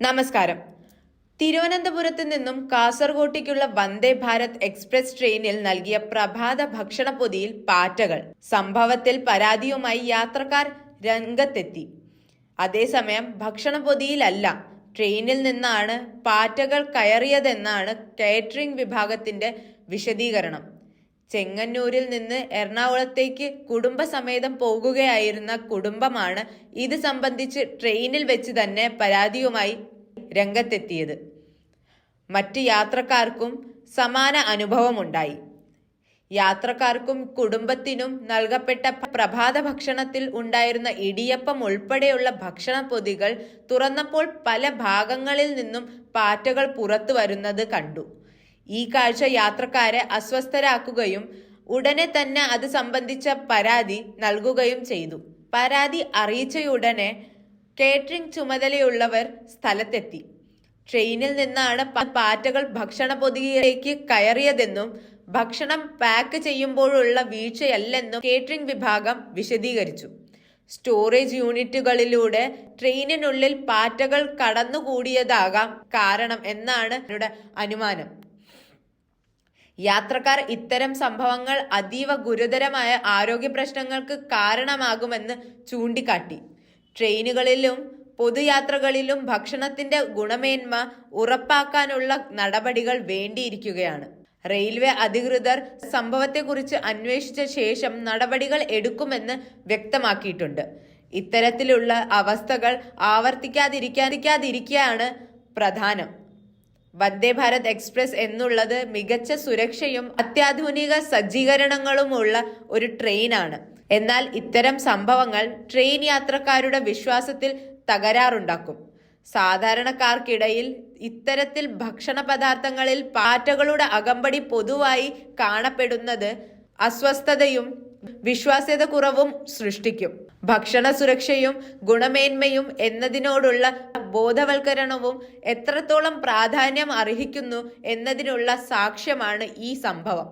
നമസ്കാരം. തിരുവനന്തപുരത്ത് നിന്നും കാസർഗോട്ടേക്കുള്ള വന്ദേ ഭാരത് എക്സ്പ്രസ് ട്രെയിനിൽ നൽകിയ പ്രഭാത ഭക്ഷണ പൊതിയിൽ പാറ്റകൾ. സംഭവത്തിൽ പരാതിയുമായി യാത്രക്കാർ രംഗത്തെത്തി. അതേസമയം ഭക്ഷണ പൊതിയിലല്ല ട്രെയിനിൽ നിന്നാണ് പാറ്റകൾ കയറിയതെന്നാണ് കേറ്ററിംഗ് വിഭാഗത്തിന്റെ വിശദീകരണം. ചെങ്ങന്നൂരിൽ നിന്ന് എറണാകുളത്തേക്ക് കുടുംബസമേതം പോകുകയായിരുന്ന കുടുംബമാണ് ഇത് സംബന്ധിച്ച് ട്രെയിനിൽ വെച്ച് തന്നെ പരാതിയുമായി രംഗത്തെത്തിയത്. മറ്റ് യാത്രക്കാർക്കും സമാന അനുഭവമുണ്ടായി. യാത്രക്കാർക്കും കുടുംബത്തിനും നൽകപ്പെട്ട പ്രഭാത ഭക്ഷണത്തിൽ ഉണ്ടായിരുന്ന ഇടിയപ്പം ഉൾപ്പെടെയുള്ള ഭക്ഷണ പൊതികൾ തുറന്നപ്പോൾ പല ഭാഗങ്ങളിൽ നിന്നും പാറ്റകൾ പുറത്തു വരുന്നത് കണ്ടു. ഈ കാഴ്ച യാത്രക്കാരെ അസ്വസ്ഥരാക്കുകയും ഉടനെ തന്നെ അത് സംബന്ധിച്ച പരാതി നൽകുകയും ചെയ്തു. പരാതി അറിയിച്ചയുടനെ കേറ്ററിംഗ് ചുമതലയുള്ളവർ സ്ഥലത്തെത്തി. ട്രെയിനിൽ നിന്നാണ് പാറ്റകൾ ഭക്ഷണ പൊതിയിലേക്ക് കയറിയതെന്നും ഭക്ഷണം പാക്ക് ചെയ്യുമ്പോഴുള്ള വീഴ്ചയല്ലെന്നും കേറ്ററിംഗ് വിഭാഗം വിശദീകരിച്ചു. സ്റ്റോറേജ് യൂണിറ്റുകളിലൂടെ ട്രെയിനിനുള്ളിൽ പാറ്റകൾ കടന്നുകൂടിയതാകാം കാരണം എന്നാണ് അനുമാനം. യാത്രക്കാർ ഇത്തരം സംഭവങ്ങൾ അതീവ ഗുരുതരമായ ആരോഗ്യ പ്രശ്നങ്ങൾക്ക് കാരണമാകുമെന്ന് ചൂണ്ടിക്കാട്ടി. ട്രെയിനുകളിലും പൊതുയാത്രകളിലും ഭക്ഷണത്തിന്റെ ഗുണമേന്മ ഉറപ്പാക്കാനുള്ള നടപടികൾ വേണ്ടിയിരിക്കുകയാണ്. റെയിൽവേ അധികൃതർ സംഭവത്തെക്കുറിച്ച് അന്വേഷിച്ച ശേഷം നടപടികൾ എടുക്കുമെന്ന് വ്യക്തമാക്കിയിട്ടുണ്ട്. ഇത്തരത്തിലുള്ള അവസ്ഥകൾ ആവർത്തിക്കാതിരിക്കാതിരിക്കാതിരിക്കുകയാണ് പ്രധാനം. വന്ദേ ഭാരത് എക്സ്പ്രസ് എന്നുള്ളത് മികച്ച സുരക്ഷയും അത്യാധുനിക സജ്ജീകരണങ്ങളുമുള്ള ഒരു ട്രെയിനാണ്. എന്നാൽ ഇത്തരം സംഭവങ്ങൾ ട്രെയിൻ യാത്രക്കാരുടെ വിശ്വാസത്തിൽ തകരാറുണ്ടാക്കും. സാധാരണക്കാർക്കിടയിൽ ഇത്തരത്തിൽ ഭക്ഷണ പദാർത്ഥങ്ങളിൽ പാറ്റകളുടെ അകമ്പടി പൊതുവായി കാണപ്പെടുന്നത് അസ്വസ്ഥതയും വിശ്വാസ്യത കുറവും സൃഷ്ടിക്കും. ഭക്ഷണ സുരക്ഷയും ഗുണമേന്മയും എന്നതിനോടുള്ള ബോധവൽക്കരണവും എത്രത്തോളം പ്രാധാന്യം അർഹിക്കുന്നു എന്നതിനുള്ള സാക്ഷ്യമാണ് ഈ സംഭവം.